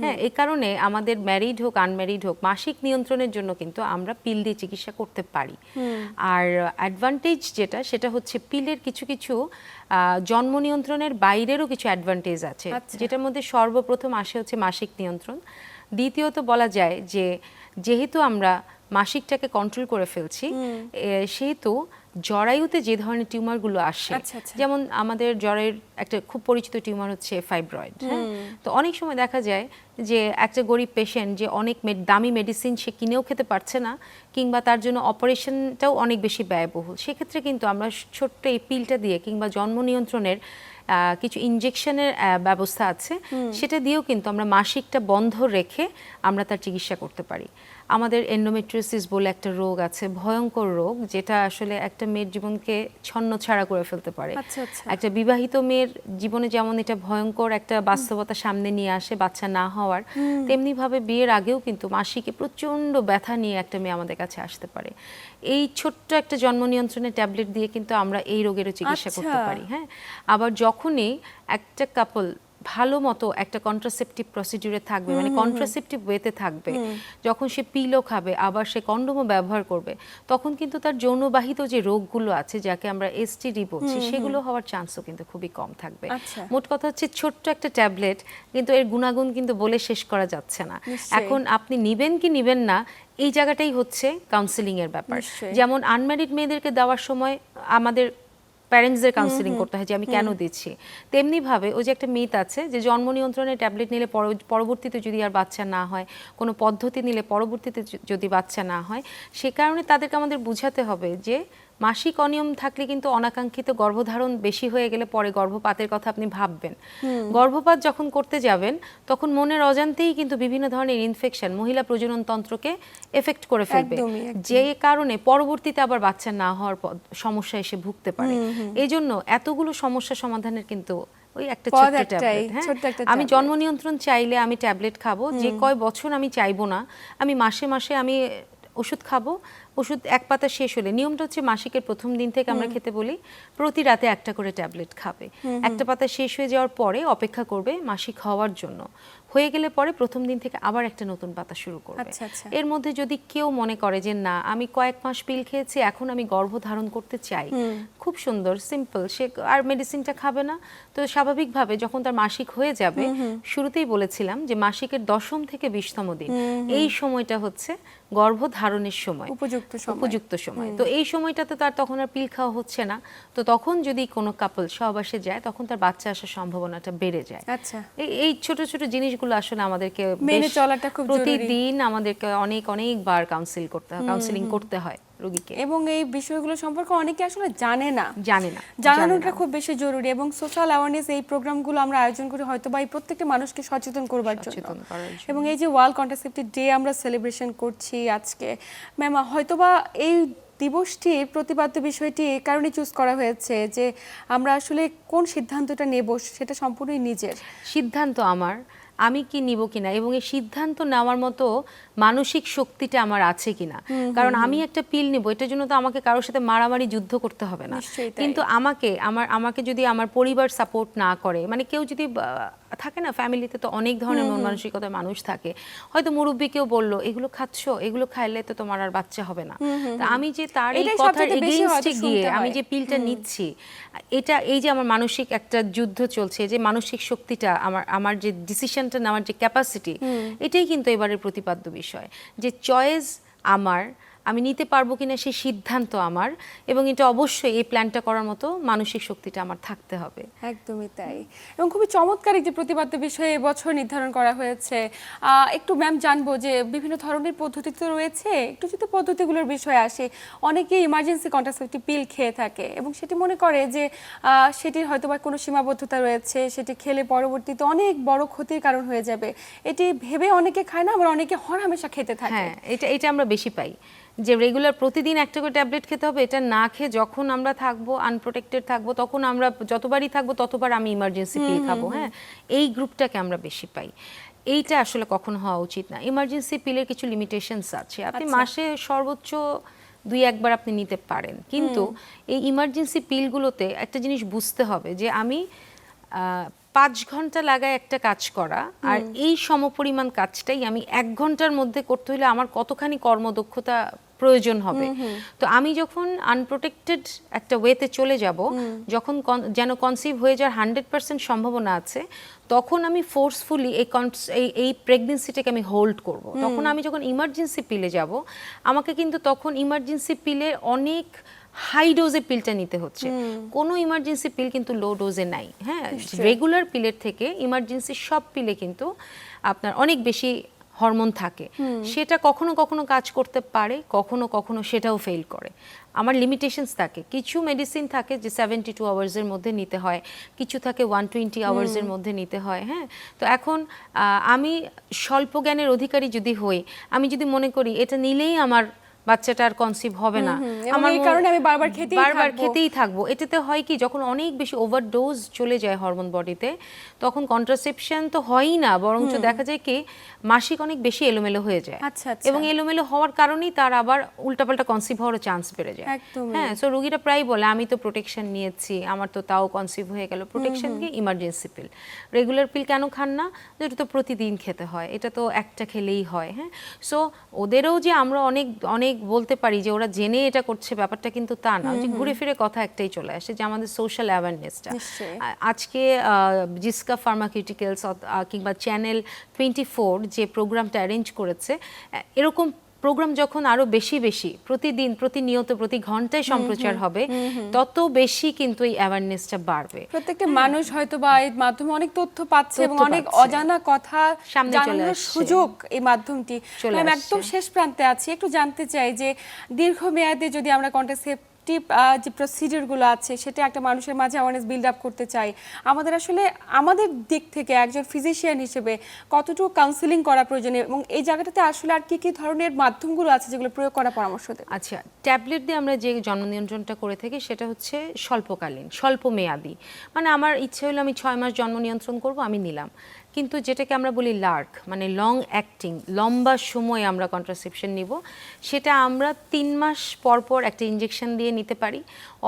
হ্যাঁ এই কারণে আমাদের ম্যারিড হোক আনম্যারিড হোক মাসিক নিয়ন্ত্রণের জন্য কিন্তু আমরা পিল দিয়ে চিকিৎসা করতে পারি। আর অ্যাডভান্টেজ যেটা সেটা হচ্ছে পিলের কিছু কিছু জন্ম নিয়ন্ত্রণের বাইরেরও কিছু অ্যাডভান্টেজ আছে। আচ্ছা। যেটার মধ্যে সর্বপ্রথম আসে হচ্ছে মাসিক নিয়ন্ত্রণ। দ্বিতীয়ত বলা যায় যে যেহেতু আমরা মাসিকটাকে কন্ট্রোল করে ফেলছি সেহেতু জরায়ুতে যে ধরনের টিউমারগুলো আসে আচ্ছা, আচ্ছা। যেমন আমাদের জ্বরের একটা খুব পরিচিত টিউমার হচ্ছে ফাইব্রয়েড হ্যাঁ? তো অনেক সময় দেখা যায় যে একটা গরিব পেশেন্ট যে অনেক দামি মেডিসিন সে কিনেও খেতে পারছে না কিংবা তার জন্য অপারেশনটাও অনেক বেশি ব্যয়বহুল। সেক্ষেত্রে কিন্তু আমরা ছোট্ট এই পিলটা দিয়ে কিংবা জন্ম নিয়ন্ত্রণের কিছু ইনজেকশনের ব্যবস্থা আছে সেটা দিয়েও কিন্তু আমরা মাসিকটা বন্ধ রেখে আমরা তার চিকিৎসা করতে পারি। আমাদের এন্ডোমেট্রিওসিস বলে একটা রোগ আছে ভয়ঙ্কর রোগ যেটা আসলে একটা মেয়ের জীবনকে ছন্ন ছাড়া করে ফেলতে পারে। আচ্ছা, আচ্ছা। একটা বিবাহিত মেয়ের জীবনে যেমন এটা ভয়ঙ্কর একটা বাস্তবতা সামনে নিয়ে আসে বাচ্চা না হওয়ার তেমনি ভাবে বিয়ের আগেও কিন্তু মাসিকে প্রচণ্ড ব্যথা নিয়ে একটা মেয়ে আমাদের কাছে আসতে পারে। এই ছোট্ট একটা জন্ম নিয়ন্ত্রণের ট্যাবলেট দিয়ে কিন্তু আমরা এই রোগেরও চিকিৎসা করতে আচ্ছা। পারি হ্যাঁ? আবার যখনই একটা কাপল ভালো মতো একটা কন্ট্রাসেপটিভ প্রসিডিউরে থাকবে মানে কন্ট্রাসেপটিভ ওয়েতে থাকবে। যখন সে পিলও খাবে আবার সে কন্ডোমও ব্যবহার করবে তখন কিন্তু তার যৌনবাহিত যে রোগগুলো আছে যাকে আমরা এসটিডি বলছি সেগুলো হওয়ার চান্সও কিন্তু খুবই কম থাকবে। আচ্ছা। মোট কথা হচ্ছে ছোট্ট একটা ট্যাবলেট কিন্তু এর গুণাগুণ কিন্তু বলে শেষ করা যাচ্ছে না। এখন আপনি নিবেন কি নিবেন না এই জায়গাটাই হচ্ছে কাউন্সিলিং এর ব্যাপার যেমন আনম্যারিড মেয়েদেরকে দেওয়ার সময় আমাদের প্যারেন্টসদের কাউন্সিলিং করতে হয় যে আমি কেন দিচ্ছি। তেমনিভাবে ওই যে একটা মিথ আছে যে জন্ম নিয়ন্ত্রণের ট্যাবলেট নিলে পর- পরবর্তীতে যদি আর বাচ্চা না হয় কোনো পদ্ধতি নিলে পরবর্তীতে যদি বাচ্চা না হয় সে কারণে তাদেরকে আমাদের বুঝাতে হবে যে মাসিক অনিয়ম থাকলে কিন্তু অনাকাঙ্ক্ষিত গর্ভধারণ বেশি হয়ে গেলে পরে গর্ভপাতের কথা আপনি ভাববেন। গর্ভপাত যখন করতে যাবেন তখন মনের অজান্তেই কিন্তু বিভিন্ন ধরনের ইনফেকশন মহিলা প্রজনন তন্ত্রকে এফেক্ট করে ফেলবে। যে কারণে পরবর্তীতে আবার বাচ্চা না হওয়ার সমস্যা এসে ভুগতে পারে। এই জন্য এতগুলো সমস্যা সমাধানের কিন্তু ওই একটা ছোট্ট ট্যাবলেট হ্যাঁ? আমি জন্ম নিয়ন্ত্রণ চাইলে আমি ট্যাবলেট খাব। যে কয় বছর আমি চাইব না আমি মাসে মাসে আমি ওষুধ খাব ওষুধ এক পাতা শেষ হলে নিয়মটা হচ্ছে মাসিকের প্রথম দিন থেকে আমরা খেতে বলি প্রতি রাতে একটা করে ট্যাবলেট খাবে। একটা পাতা শেষ হয়ে যাওয়ার পরে অপেক্ষা করবে মাসিক হওয়ার জন্য। হয়ে গেলে পরে প্রথম দিন থেকে আবার একটা নতুন পাতা শুরু করবে। আচ্ছা, আচ্ছা। এর মধ্যে যদি কেউ মনে করে যে না আমি কয়েক মাস পিল খেয়েছি এখন আমি গর্ভ ধারণ করতে চাই। খুব সুন্দর সিম্পল। সে আর মেডিসিনটা খাবে না। তো স্বাভাবিকভাবে যখন তার মাসিক হয়ে যাবে শুরুতেই বলেছিলাম যে মাসিকের দশম থেকে বিশতম দিন। এই সময়টা হচ্ছে গর্ভ ধারণের সময়। উপযুক্ত সময়। উপযুক্ত সময়। তো এই সময়টাতে তার তখন আর পিল খাওয়া হচ্ছে না। তো তখন যদি কোনো কাপল সহবাসে যায় তখন তার বাচ্চা আসার সম্ভাবনাটা বেড়ে যায়। আচ্ছা। এই- এই ছোট ছোট জিনিসগুলো আসলে আমাদেরকে মেনে চলাটা খুব জরুরি। প্রতিদিন আমাদেরকে অনেক অনেকবার কাউন্সিল করতে হয় কাউন্সিলিং করতে হয় রোগীকে। এবং এই বিষয়গুলো সম্পর্কে অনেকে আসলে জানে না। জানে না জানানোটা খুব বেশি জরুরি এবং সোশ্যাল অ্যাওয়ারনেস এই প্রোগ্রামগুলো আমরা আয়োজন করি হয়তো বা এই প্রত্যেকটা মানুষকে সচেতন করবার জন্য। এবং এই যে ওয়ার্ল্ড কন্ট্রাসেপ্টিভ ডে আমরা সেলিব্রেশন করছি আজকে ম্যাম হয়তো বা এই দিবসটি প্রতিপাদ্য বিষয়টি এই কারণে চুজ করা হয়েছে যে আমরা আসলে কোন সিদ্ধান্তটা নেব সেটা সম্পূর্ণই নিজের। সিদ্ধান্ত আমার। আমি কি নিব কিনা? এবং এই সিদ্ধান্ত নেওয়ার মতো মানসিক শক্তিটা আমার আছে কিনা? কারণ আমি একটা পিল নিব এটার জন্য তো আমাকে কারোর সাথে মারামারি যুদ্ধ করতে হবে না। কিন্তু আমাকে আমার আমাকে যদি আমার পরিবার সাপোর্ট না করে মানে কেউ যদি থাকে না? ফ্যামিলিতে তো অনেক ধরনের মন মানসিকতার মানুষ থাকে। হয়তো মুরব্বী কেউ বলল এগুলো খাচ্ছো? এগুলো খাইলে তো তোমার আর বাচ্চা হবে না। তা আমি যে তার এই কথার এগেইনস্টে গিয়ে আমি যে পিলটা নিচ্ছি এটা এই যে আমার মানসিক একটা যুদ্ধ চলছে যে মানসিক শক্তিটা আমার আমার যে ডিসিশনটা নেওয়ার যে ক্যাপাসিটি এটাই কিন্তু এবারের প্রতিপাদ্য বিষয়। যে চয়েস আমার আমি নিতে পারব কিনা সেই সিদ্ধান্ত আমার এবং এটা অবশ্যই এই প্ল্যানটা করার মতো মানসিক শক্তিটা আমার থাকতে হবে। একদমই তাই। এবং খুবই চমৎকার একটি প্রতিপাদ্য বিষয়ে এবছর নির্ধারণ করা হয়েছে। একটু ম্যাম জানব যে বিভিন্ন ধরনের পদ্ধতি তো রয়েছে একটু যদি পদ্ধতিগুলোর বিষয়ে আসে অনেকে ইমার্জেন্সি কন্ট্রাসেপটিভ পিল খেয়ে থাকে এবং সেটি মনে করে যে সেটির হয়তো বা কোনো সীমাবদ্ধতা রয়েছে সেটি খেলে পরবর্তীতে অনেক বড় ক্ষতির কারণ হয়ে যাবে। এটি ভেবে অনেকে খায় না আবার অনেকে হরহামেশা খেতে থাকে। হ্যাঁ এটা এটা আমরা বেশি পাই। যে রেগুলার প্রতিদিন একটা করে ট্যাবলেট খেতে হবে এটা না খেয়ে যখন আমরা থাকব আনপ্রোটেক্টেড থাকব তখন আমরা যতবারই থাকব ততবার আমি ইমার্জেন্সি পিল খাব হ্যাঁ? এই গ্রুপটাকে আমরা বেশি পাই। এইটা আসলে কখন হওয়া উচিত না। ইমার্জেন্সি পিলের কিছু লিমিটেশনস আছে। আপনি আচ্ছা। মাসে সর্বোচ্চ দুই একবার আপনি নিতে পারেন। কিন্তু এই ইমার্জেন্সি পিলগুলোতে একটা জিনিস বুঝতে হবে যে আমি পাঁচ ঘণ্টা লাগায় একটা কাজ করা আর এই সমপরিমাণ কাজটাই আমি এক ঘণ্টার মধ্যে করতে হলে আমার কতখানি কর্মদক্ষতা প্রয়োজন হবে। তো আমি যখন আনপ্রোটেক্টেড একটা ওয়েতে চলে যাব যখন যেন কনসিভ হয়ে যাওয়ার হান্ড্রেড পার্সেন্ট সম্ভাবনা আছে তখন আমি ফোর্সফুলি এই এই এই প্রেগনেন্সিটাকে আমি হোল্ড করব। তখন আমি যখন ইমার্জেন্সি পিলে যাব আমাকে কিন্তু তখন ইমার্জেন্সি পিলের অনেক হাই ডোজে পিলটা নিতে হচ্ছে। কোনো ইমার্জেন্সি পিল কিন্তু লো ডোজে নাই হ্যাঁ? রেগুলার পিলের থেকে ইমার্জেন্সি সব পিলে কিন্তু আপনার অনেক বেশি হরমোন থাকে। সেটা কখনো কখনো কাজ করতে পারে কখনো কখনো সেটাও ফেল করে। আমার লিমিটেশনস থাকে। কিছু মেডিসিন থাকে যে সেভেন্টি টু আওয়ার্সের মধ্যে নিতে হয় কিছু থাকে ওয়ান টোয়েন্টি আওয়ার্সের মধ্যে নিতে হয় হ্যাঁ? তো এখন আমি স্বল্প জ্ঞানের অধিকারী যদি হই আমি যদি মনে করি এটা নিলেই আমার বাচ্চাটা আর কনসিভ হবে না। এই কারণে আমি বারবার খেতেই বারবার। খেতেই থাকব। এটাতে হয় কি যখন অনেক বেশি ওভারডোজ চলে যায় হরমোন বডিতে তখন কন্ট্রাসেপশন তো হয়ই না বরঞ্চ দেখা যায় কি মাসিক অনেক বেশি এলোমেলো হয়ে যায়। আচ্ছা, আচ্ছা। এবং এলোমেলো হওয়ার কারণেই তার আবার উল্টাপাল্টা কনসিভ হওয়ার চান্স বেড়ে যায়। হ্যাঁ সো রোগীরা প্রায় বলে আমি তো প্রোটেকশন নিয়েছি আমার তো তাও কনসিভ হয়ে গেল। প্রোটেকশন কি? ইমার্জেন্সি পিল রেগুলার পিল কেন খান না? যে এটা তো প্রতিদিন খেতে হয় এটা তো একটা খেলেই হয় হ্যাঁ? সো ওদেরও যে আমরা অনেক অনেক বলতে পারি যে ওরা জেনে এটা করছে ব্যাপারটা কিন্তু তা না। যে ঘুরে ফিরে কথা একটাই চলে আসে যে আমাদের সোশ্যাল অ্যাওয়ারনেসটা। আজকে জিসকা ফার্মাকিউটিক্যালস কিংবা চ্যানেল টোয়েন্টি ফোর যে প্রোগ্রামটা অ্যারেঞ্জ করেছে এরকম প্রোগ্রাম যখন আরও বেশি বেশি প্রতিদিন প্রতিনিয়ত প্রতি ঘন্টায় সম্প্রচার হবে তত বেশি কিন্তু এই অ্যাওয়ারনেসটা বাড়বে। প্রত্যেকটা মানুষ হয়তো বা এর মাধ্যমে অনেক তথ্য পাচ্ছে এবং অনেক অজানা কথা সামনে চলে জানানোর। সুযোগ এই মাধ্যমটি। আমি একদম শেষ প্রান্তে আছি। একটু জানতে চাই যে দীর্ঘমেয়াদে যদি আমরা কন্ট্রাসেপটিভ যে প্রসিডিউরগুলো আছে, সেটা একটা মানুষের মাঝে অ্যাওয়ারনেস বিল্ড আপ করতে চাই। আমাদের আসলে, আমাদের দিক থেকে একজন ফিজিশিয়ান হিসেবে কতটুকু কাউন্সিলিং করা প্রয়োজন এবং এই জায়গাটাতে আসলে আর কি কি ধরনের মাধ্যমগুলো আছে যেগুলো প্রয়োগ করা পরামর্শ দেবে? আচ্ছা ট্যাবলেট দিয়ে আমরা যে জন্ম নিয়ন্ত্রণটা করে থাকি, সেটা হচ্ছে স্বল্পকালীন স্বল্প মেয়াদি মানে আমার ইচ্ছে হলো আমি ছয় মাস জন্ম নিয়ন্ত্রণ করব, আমি নিলাম। কিন্তু যেটাকে আমরা বলি লার্ক মানে লং অ্যাক্টিং লম্বা সময় আমরা কন্ট্রাসেপশন নিব, সেটা আমরা তিন মাস পর পর একটা ইঞ্জেকশন দিয়ে নিতে পারি,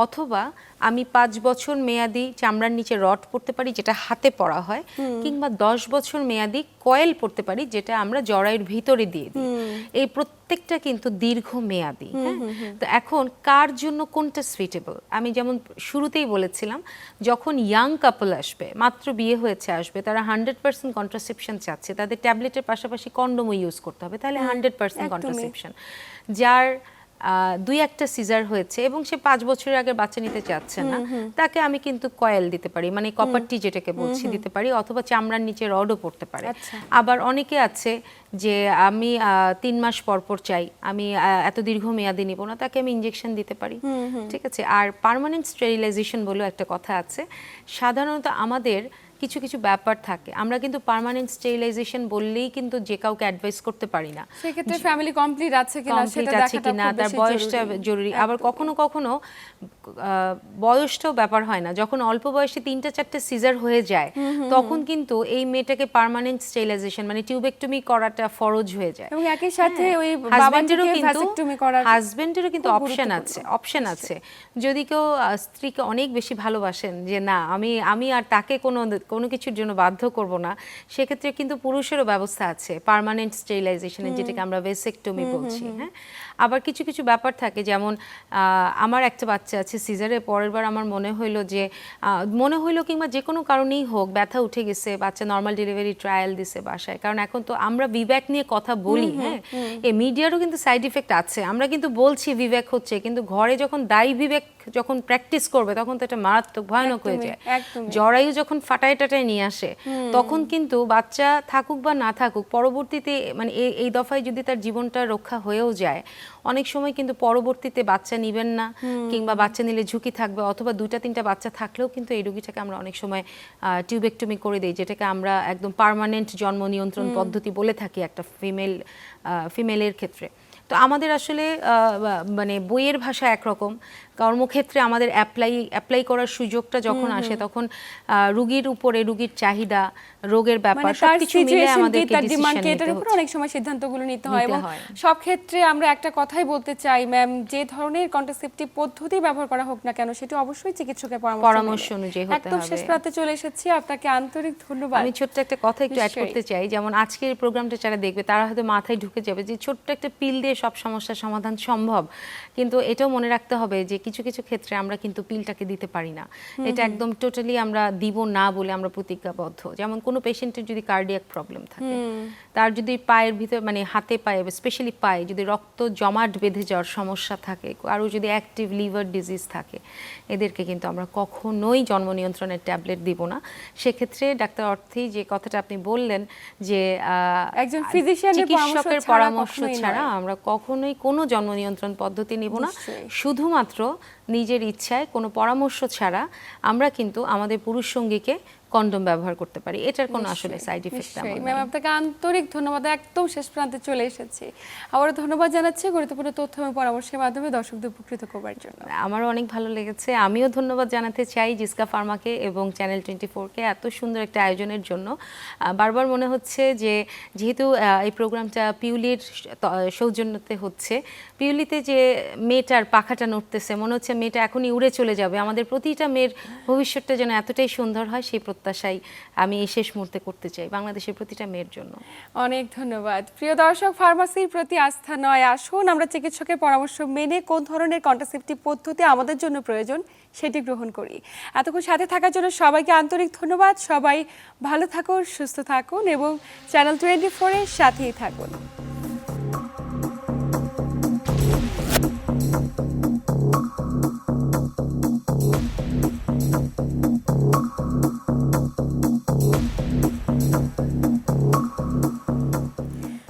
অথবা আমি পাঁচ বছর মেয়াদি চামড়ার নিচে রড পড়তে পারি যেটা হাতে পড়া হয় কিংবা দশ বছর মেয়াদি কয়েল পড়তে পারি যেটা আমরা জরায়ুর ভিতরে দিয়ে দিই। এই প্রত্যেকটা কিন্তু দীর্ঘ মেয়াদি হ্যাঁ? তো এখন কার জন্য কোনটা সুইটেবল আমি যেমন শুরুতেই বলেছিলাম যখন ইয়াং কাপল আসবে মাত্র বিয়ে হয়েছে আসবে তারা হান্ড্রেড পার্সেন্ট কন্ট্রাসেপশন চাচ্ছে তাদের ট্যাবলেটের পাশাপাশি কন্ডোমও ইউজ করতে হবে তাহলে হান্ড্রেড পার্সেন্ট কন্ট্রাসেপশন যার দুই একটা সিজার হয়েছে এবং সে পাঁচ বছরের আগে বাচ্চা নিতে চাচ্ছে না। তাকে আমি কিন্তু কয়েল দিতে পারি মানে কপারটি যেটাকে বলছি দিতে পারি অথবা চামড়ার নিচে রডও পড়তে পারে। আচ্ছা। আবার অনেকে আছে যে আমি তিন মাস পর পর চাই আমি এত দীর্ঘ মেয়াদি নিব না তাকে আমি ইঞ্জেকশন দিতে পারি। ঠিক আছে? আর পার্মানেন্ট স্টেরিলাইজেশন বলেও একটা কথা আছে। সাধারণত আমাদের কিছু কিছু ব্যাপার থাকে। আমরা কিন্তু পার্মানেন্ট স্টেরিলাইজেশন বললেই কিন্তু যে কাউকে অ্যাডভাইস করতে পারি না। সেক্ষেত্রে ফ্যামিলি কমপ্লিট আছে কিনা সেটা আছে কিনা তার বয়সটা জরুরি। আবার কখনো কখনো বয়সটাও ব্যাপার হয় না। যখন অল্প বয়সে তিনটা চারটে সিজার হয়ে যায় তখন কিন্তু এই মেয়েটাকে পার্মানেন্ট স্টেরিলাইজেশন মানে টিউবেক্টমি করাটা ফরজ হয়ে যায়। এবং একই সাথে ওই হাজবেন্ডেরও কিন্তু হাজবেন্ডেরও কিন্তু অপশন আছে অপশন আছে। যদি কেউ স্ত্রীকে অনেক বেশি ভালোবাসেন যে না আমি আমি আর তাকে কোনো কোনো কিছুর জন্য বাধ্য করব না সেক্ষেত্রে কিন্তু পুরুষেরও ব্যবস্থা আছে পার্মানেন্ট স্টেরিলাইজেশনের যেটাকে আমরা ভেসেক্টমি বলছি হ্যাঁ? আবার কিছু কিছু ব্যাপার থাকে যেমন আমার একটা বাচ্চা আছে সিজারের পরের বার আমার মনে হইল যে মনে হইল কিংবা যে কোনো কারণেই হোক ব্যথা উঠে গেছে বাচ্চা নর্মাল ডেলিভারি ট্রায়াল দিছে বাসায় কারণ এখন তো আমরা বিবেক নিয়ে কথা বলি হ্যাঁ? এই মিডিয়ারও কিন্তু সাইড ইফেক্ট আছে আমরা কিন্তু বলছি বিবেক হচ্ছে কিন্তু ঘরে যখন দায়ী বিবেক যখন প্র্যাকটিস করবে তখন তো এটা মারাত্মক ভয়ানক হয়ে যায়। জরায়ু যখন ফাটায় টাটায় নিয়ে আসে তখন কিন্তু বাচ্চা থাকুক বা না থাকুক পরবর্তীতে মানে এই- দফায় যদি তার জীবনটা রক্ষা হয়েও যায় অনেক সময় কিন্তু পরবর্তীতে বাচ্চা নিবেন না কিংবা বাচ্চা নিলে ঝুঁকি থাকবে অথবা দুইটা তিনটা বাচ্চা থাকলেও কিন্তু এই রোগীটাকে আমরা অনেক সময় টিউবেক্টমি করে দিই যেটাকে আমরা একদম পার্মানেন্ট জন্ম নিয়ন্ত্রণ পদ্ধতি বলে থাকি একটা ফিমেল ফিমেলের ক্ষেত্রে। তো আমাদের আসলে আহ, মানে বইয়ের ভাষা একরকম কর্মক্ষেত্রে আমাদের অ্যাপ্লাই অ্যাপ্লাই করার সুযোগটা যখন আসে তখন রুগীর উপরে রুগীর চাহিদা রোগের ব্যাপার মানে সবকিছু মিলে আমাদেরকে তার ডিমান্ড এটার উপর অনেক সময় সিদ্ধান্তগুলো নিতে হয় এবং সব ক্ষেত্রে আমরা একটা কথাই বলতে চাই ম্যাম যে ধরনের কন্ট্রাসেপটিভ পদ্ধতি ব্যবহার করা হোক না কেন সেটা অবশ্যই চিকিৎসকের পরামর্শ পরামর্শ অনুযায়ী হতে হবে একদম শেষ প্রান্তে চলে এসেছি আপনাকে আন্তরিক ধন্যবাদ। আমি ছোট্ট একটা কথা একটু অ্যাড করতে চাই যেমন আজকের প্রোগ্রামটা যারা দেখবে তারা হয়তো মাথায় ঢুকে যাবে যে ছোট্ট একটা পিল দিয়ে সব সমস্যার সমাধান সম্ভব। কিন্তু এটাও মনে রাখতে হবে যে কিছু কিছু ক্ষেত্রে আমরা কিন্তু পিলটাকে দিতে পারি না। এটা একদম টোটালি আমরা দিব না বলে আমরা প্রতিজ্ঞাবদ্ধ। যেমন কোনো পেশেন্টের যদি কার্ডিয়াক প্রবলেম থাকে তার যদি পায়ের ভিতর মানে হাতে পায়ে স্পেশালি পায়ে যদি রক্ত জমাট বেঁধে যাওয়ার সমস্যা থাকে আরও যদি অ্যাক্টিভ লিভার ডিজিজ থাকে এদেরকে কিন্তু আমরা কখনোই জন্ম নিয়ন্ত্রণের ট্যাবলেট দিব না। সেক্ষেত্রে ডাক্তার অর্থী যে কথাটা আপনি বললেন যে একজন চিকিৎসকের পরামর্শ ছাড়া আমরা কখনোই কোনো জন্ম নিয়ন্ত্রণ পদ্ধতি নিব না। শুধুমাত্র নিজের ইচ্ছায় কোনো পরামর্শ ছাড়া আমরা কিন্তু আমাদের পুরুষ সঙ্গীকে কন্ডম ব্যবহার করতে পারি। এটার কোনো আসলে সাইড ইফেক্ট ম্যাম আপনাকে আন্তরিক ধন্যবাদ। একদম শেষ প্রান্তে চলে এসেছি। আবারও ধন্যবাদ জানাচ্ছি গুরুত্বপূর্ণ তথ্য এবং পরামর্শের মাধ্যমে দর্শকদের উপকৃত করবার জন্য। আমারও অনেক ভালো লেগেছে। আমিও ধন্যবাদ জানাতে চাই জিসকা ফার্মাকে এবং চ্যানেল টোয়েন্টি ফোরকে এত সুন্দর একটা আয়োজনের জন্য। বারবার মনে হচ্ছে যে যেহেতু এই প্রোগ্রামটা পিউলির সৌজন্যতে হচ্ছে পিউলিতে যে মেয়েটার পাখাটা নড়তেছে মনে হচ্ছে মেয়েটা এখনই উড়ে চলে যাবে। আমাদের প্রতিটা মেয়ের ভবিষ্যৎটা যেন এতটাই সুন্দর হয় সেই প্রত্যাশাই আমি এই শেষ মুহূর্তে করতে চাই বাংলাদেশের প্রতিটা মেয়ের জন্য। অনেক ধন্যবাদ। প্রিয় দর্শক, ফার্মাসির প্রতি আস্থা নয়, আসুন আমরা চিকিৎসকের পরামর্শ মেনে কোন ধরনের কন্ট্রাসেপটিভ পদ্ধতি আমাদের জন্য প্রয়োজন সেটি গ্রহণ করি। এতক্ষণ সাথে থাকার জন্য সবাইকে আন্তরিক ধন্যবাদ। সবাই ভালো থাকুন, সুস্থ থাকুন এবং চ্যানেল টোয়েন্টি ফোরের সাথেই থাকুন।